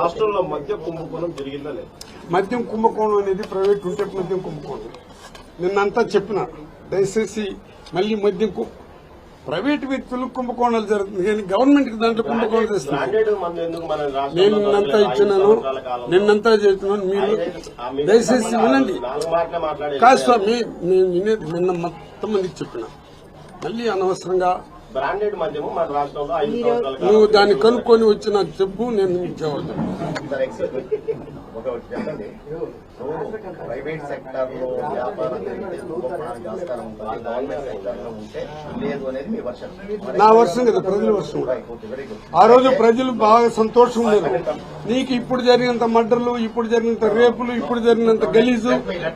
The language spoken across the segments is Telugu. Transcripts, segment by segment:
రాష్ట్రంలో మధ్య కుంభకోణం జరిగిందా లేదు? మద్యం కుంభకోణం అనేది ప్రైవేట్ ఉంటే మద్యం కుంభకోణం. నిన్నంతా చెప్పిన దయచేసి మళ్ళీ మద్యం కు- ప్రైవేట్ వ్యక్తులు కుంభకోణాలు జరుగుతుంది కానీ గవర్నమెంట్ దాంట్లో ఎందుకు మన నేను నిన్నంతా ఇచ్చినాను నిన్నంతా చేస్తున్నాను. మీరు దయచేసి వినండి. కాదు స్వామి నేను వినేది నిన్న మొత్తం మందికి చెప్పిన. మళ్ళీ అనవసరంగా బ్రాండెడ్ మద్యము మన రాష్ట్రంలో ఐదు సంవత్సరాల నువ్వు దాన్ని కనుక్కొని వచ్చి నాకు చెప్పు నేను నీకు ఒకటి చెప్పండి. ప్రైవేట్ సెక్టర్లో వ్యాపారం జరిగితే కుంభకోణానికి ఆస్కారం ఉంటుంది గవర్నమెంట్ సెక్టర్లో ఉంటే లేదు అనేది మీ వర్షన్ నా వర్షం కదా ప్రజల వర్షం. ఆ రోజు ప్రజలు బాగా సంతోషం లేదు నీకు ఇప్పుడు జరిగినంత మర్డర్లు ఇప్పుడు జరిగినంత రేపులు ఇప్పుడు జరిగినంత గలీజు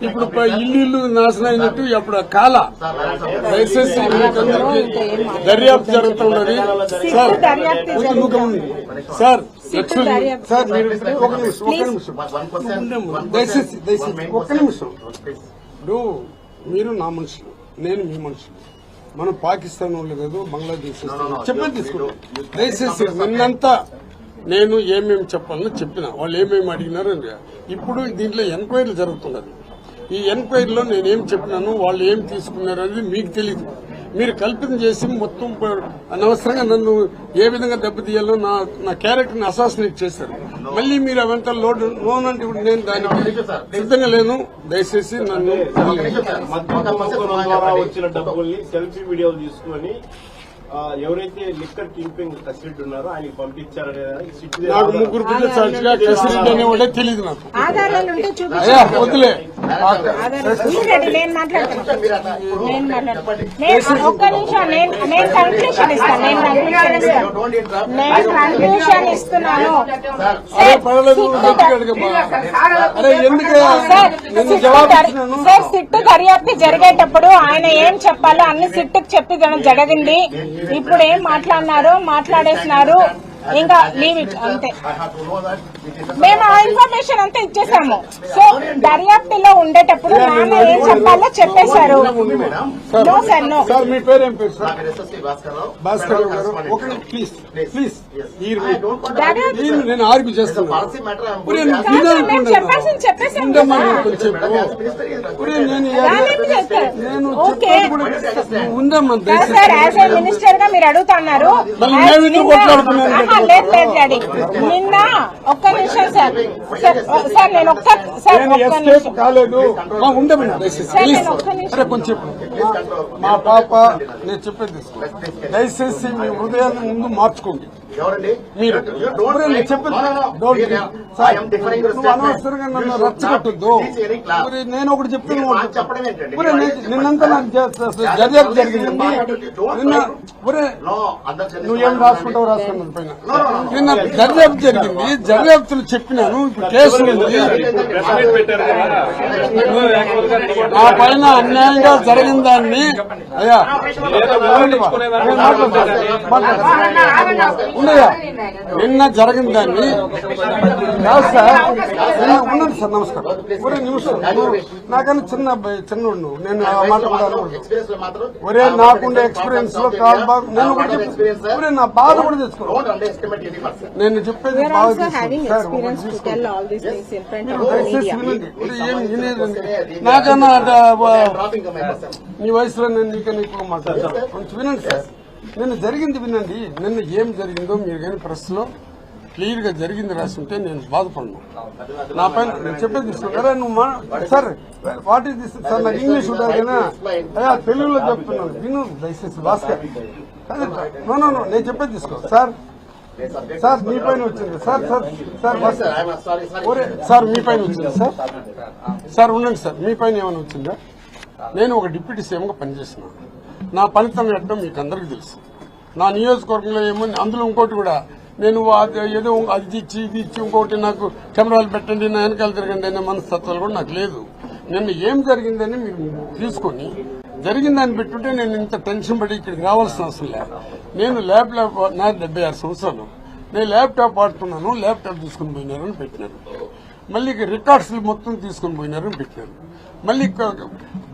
ఇప్పుడు ఇల్లు ఇల్లు నాశనం అయినట్టు అప్పుడు కాల. దయచేసి దర్యాప్తు జరుగుతున్నది సార్. సార్ సార్ మీరు ఒక నిమిషం ఒక నిమిషం. దయచేసి దయచేసి ఒక్క నిమిషం ఇప్పుడు మీరు నా మనుషులు. నేను మీ మనుషులు. మనం పాకిస్తాన్ వాళ్ళు కాదు బంగ్లాదేశ్ చెప్పని తీసుకుంటాం దయచేసి నిన్నంతా నేను ఏమేమి చెప్పాలని చెప్పిన. వాళ్ళు ఏమేమి అడిగినారు అని. ఇప్పుడు దీంట్లో ఎంక్వైరీ జరుగుతున్నది. ఈ ఎంక్వైరీలో నేనేం చెప్పినాను వాళ్ళు ఏం తీసుకున్నారు అనేది మీకు తెలియదు మీరు కల్పితం చేసి మొత్తం అనవసరంగా నన్ను ఏ విధంగా దెబ్బతీయాలో నా నా క్యారెక్టర్ని అసాసినేట్ చేశారు. మళ్ళీ మీరు అవంతా లోడ్ లోన్ అంటే ఇప్పుడు నేను దానికి సిద్ధంగా లేను. దయచేసి నన్ను వచ్చిన డబ్బుల్ని సెల్ఫీ వీడియోలు తీసుకొని ఎవరైతే లిక్కర్ ఉన్నారో ఆయనకి నాకు ముగ్గురు తెలియదు నాకు. ఆధారాలు ఉంటే చూపించండి వదిలే. ఒక్క నిమిషం నేను కన్క్లూషన్ ఇస్తాను. నేను కన్క్లూషన్ ఇస్తాను. నేను కన్క్లూషన్ ఇస్తున్నాను. సార్ నేను సిట్టు జవాబు దర్- ఇచ్చినాను సార్ సిట్టు దర్యాప్తు జరిగేటప్పుడు ఆయన ఏం చెప్పాలో అన్ని సిట్టుకు చెప్పి జరిగింది ఇప్పుడు ఏం మాట్లాడినారో మాట్లాడేసినారు. ఇంకా లీవ్ ఇట్ అంతే. మేము ఆ ఇన్ఫర్మేషన్ అంతా ఇచ్చేసాము. సో దర్యాప్తులో ఉండేటప్పుడు నాన్న ఏం చెప్పాలో చెప్పేశారు. నో సార్ నో సార్ మీ పేరు భాస్కర్ నేను ఆర్గ్యూ చేస్తాను పాలసీ మినిస్టర్గా మీరు అడుగుతున్నారు. లేదు లేదు డాడీ. నిన్న ఒక్క నిమిషం సార్ సార్ సార్ నేను ఒక్క సార్ ఒక్క నిమిషం. కాలేదు. మా కొంచెం పాప నేను చెప్పేది. దయచేసి మీ హృదయాన్ని ముందు మార్చుకోండి. ఎవరండి? మీరు నేను రచ్చగొట్టొద్దు. ఒకటి చెప్తాను నిన్నంతా నాకు చెప్పండి. జ- దర్యాప్తు జరిగింది. Don't నిన్న try ఒరే No, అందరు తెలుసు. నువ్వేం రాసుకుంటావు రాసుకున్నది పైన. నిన్న దర్యాప్తు జరిగింది. దర్యాప్తులు చెప్పినాను. ఇప్పుడు కేసు నా పైన అన్యాయంగా జరిగిన దాన్ని అయ్యా. మాట్లాడతాను. మాట్లాడతాను. నిన్న జరిగిన దాన్ని కాదు సార్ నిన్న ఉండండి సార్ నమస్కారం. ఒరే నిమిషం నాకన్నా చిన్న అబ్బాయి చిన్నోడు నేను ఆ మాట కూడా అనకూడదు. Experience లో మాత్రం ఒరే నాకుండే ఎక్స్పీరియన్స్లో కాదు బాగా నేను ఒరే నా బాధ కూడా తెచ్చుకో. నేను చెప్పేది నాకన్నా. నీ వయసులో నేను నీకన్నా ఎక్కువ మాట్లాడతాను. కొంచెం వినండి సార్. నిన్న జరిగింది వినండి. నిన్న ఏం జరిగిందో మీరు కానీ ప్రెస్లో క్లియర్గా క్లియర్గా జరిగింది రాసి ఉంటే నేను బాధపడను. నా పైన నేను చెప్పేది తీసుకుంటారా నువ్వు sir what is this sir నాకు ఇంగ్లీష్ ఉంటారు కదా. అయ్యా తెలుగులో చెప్తున్నాను. విను దయచేసి భాస్కర్. కాదు, నో నో నేను చెప్పేది తీసుకో. సార్ సార్ మీ పైన వచ్చింది. Sir sir sir Bhaskar. ఒరే సార్ మీ పైన వచ్చింది సార్. సార్ ఉండండి సార్. మీ పైన ఏమైనా వచ్చిందా? నేను ఒక డిప్యూటీ సీఎంగా పనిచేసిన నా పనితనం ఎట్టడం మీకు అందరికీ తెలుసు. నా నియోజకవర్గంలో ఏమో అందులో ఇంకోటి కూడా. నేను ఏదో అది ఇచ్చి ఇది ఇచ్చి ఇంకోటి నాకు కెమెరాలు పెట్టండి నా వెనకాల తిరగండి అనే మనస్తత్వాలు కూడా నాకు లేదు. నిన్న ఏం జరిగిందని మీరు తీసుకొని జరిగిందని పెట్టుంటే నేను ఇంత టెన్షన్ పడి ఇక్కడికి రావాల్సిన అవసరం లేదు. నేను ల్యాప్టాప్ నా డెబ్బై ఆరు సంవత్సరాలు. నేను ల్యాప్టాప్ వాడుతున్నాను ల్యాప్టాప్ తీసుకుని పోయినారని పెట్టినారు. మళ్ళీ రికార్డ్స్ మొత్తం తీసుకుని పోయినారని పెట్టినారు మళ్ళీ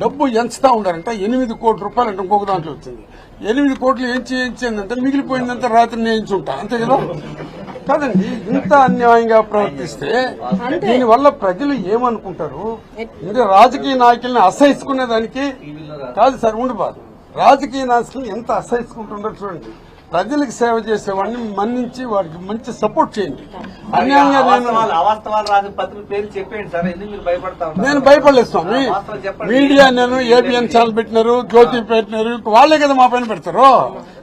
డబ్బు ఎంచుతా ఉండారంట ఎనిమిది కోట్ల రూపాయలు అంటే ఇంకొక దాంట్లో వచ్చింది. ఎనిమిది కోట్లు ఎంచి ఎంచిందంటే మిగిలిపోయిందంతా రాత్రి నేను ఎంచుంటా అంతే కదా? కాదండి ఇంత అన్యాయంగా ప్రవర్తిస్తే దీని వల్ల ప్రజలు ఏమనుకుంటారు? ఇంకా రాజకీయ నాయకుల్ని అసహించుకునే దానికి కాదు సార్ ఉండిపోదు రాజకీయ నాయకులు ఎంత అసహించుకుంటున్నారో చూడండి. ప్రజలకు సేవ చేసేవాడిని మన్నించి వారికి మంచి సపోర్ట్ చేయండి. అన్యాయంగా నేను అవాస్తవాలు అవాస్తవాలు రాసిన పత్రిక పేరు చెప్పేయండి సార్ ఎందుకు మీరు భయపడతా ఉన్నారు? నేను భయపడలేదు స్వామి. మీడియా నేను ఏబిఎన్ ఛానల్ పెట్టినారు జ్యోతి పెట్టినారు వాళ్ళే కదా మా పైన పెడతారు.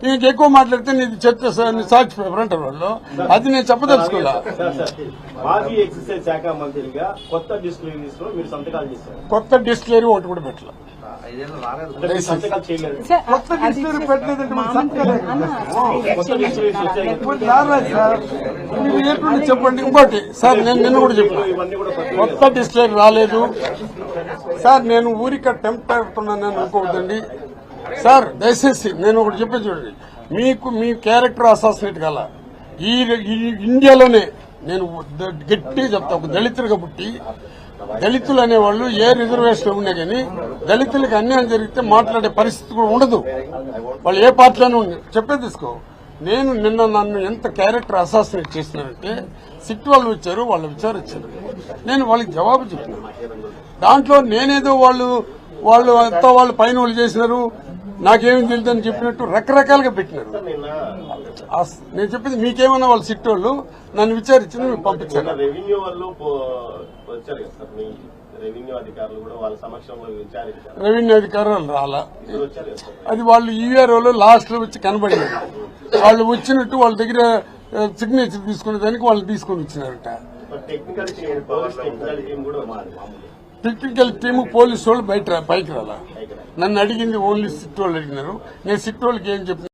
ఇంక ఎక్కువ మాట్లాడితే నీది చెత్త సాక్షి పేపర్ అంటారు వాళ్ళు. అది నేను చెప్పదలుచుకోలే. సార్ సార్ మాజీ ఎక్సైజ్ శాఖ మంత్రిగా కొత్త డిస్ప్లేరీస్లో మీరు సంతకాలు చేశారు. కొత్త డిస్ప్లేరీ ఒకటి కూడా పెట్టలే. చెప్పండి? ఇంకోటి. సార్ నేను నిన్న కూడా చెప్పాను. కొత్త డిస్ప్లే రాలేదు. సార్ నేను ఊరిక టెంప్ట్ అవుతున్నాను అనుకోవద్దండి. సార్ దయచేసి నేను ఒకటి చెప్పి చూడండి. మీకు మీ క్యారెక్టర్ అసాసినేట్ గల ఈ ఇండియాలోనే నేను గట్టిగా చెప్తా ఒక దళితులుగా పుట్టి దళితులు అనేవాళ్ళు ఏ రిజర్వేషన్ ఉన్నా కానీ దళితులకు అన్యాయం జరిగితే మాట్లాడే పరిస్థితి కూడా ఉండదు. వాళ్ళు ఏ పార్టీలోనే చెప్పే తీసుకో. నేను నిన్న నన్ను ఎంత క్యారెక్టర్ అసాసినేట్ చేసినానంటే సిట్ వాళ్ళు వచ్చారు వాళ్ళు విచారించారు నేను వాళ్ళకి జవాబు చెప్పిన. దాంట్లో నేనేదో వాళ్ళు వాళ్ళు అంతా వాళ్ళు పైన వాళ్ళు చేసినారు నాకేమి తెలియదని చెప్పినట్టు రకరకాలుగా పెట్టినారు. నేను చెప్పింది మీకేమన్నా వాళ్ళు సిట్ వాళ్ళు నన్ను విచారించి మీకు పంపించారు? రెవెన్యూ వాళ్ళు వచ్చారు అధికారులు కూడా వాళ్ళ సమక్షంలో విచారించారు. రెవెన్యూ అధికారులు రాలా? అది వాళ్ళు ఈఆర్ఓలో లాస్ట్లో వచ్చి కనబడింది వాళ్ళు వచ్చినట్టు వాళ్ళ దగ్గర సిగ్నేచర్ తీసుకునే దానికి వాళ్ళు తీసుకొని వచ్చినారట. టెక్నికల్ టీం కూడా టెక్నికల్ టీమ్ పోలీసు వాళ్ళు బయట పైకి రాలా? నన్ను అడిగింది ఓన్లీ సిట్ వాళ్ళు అడిగినారు. నేను సిట్ వాళ్ళకి ఏం చెప్పిన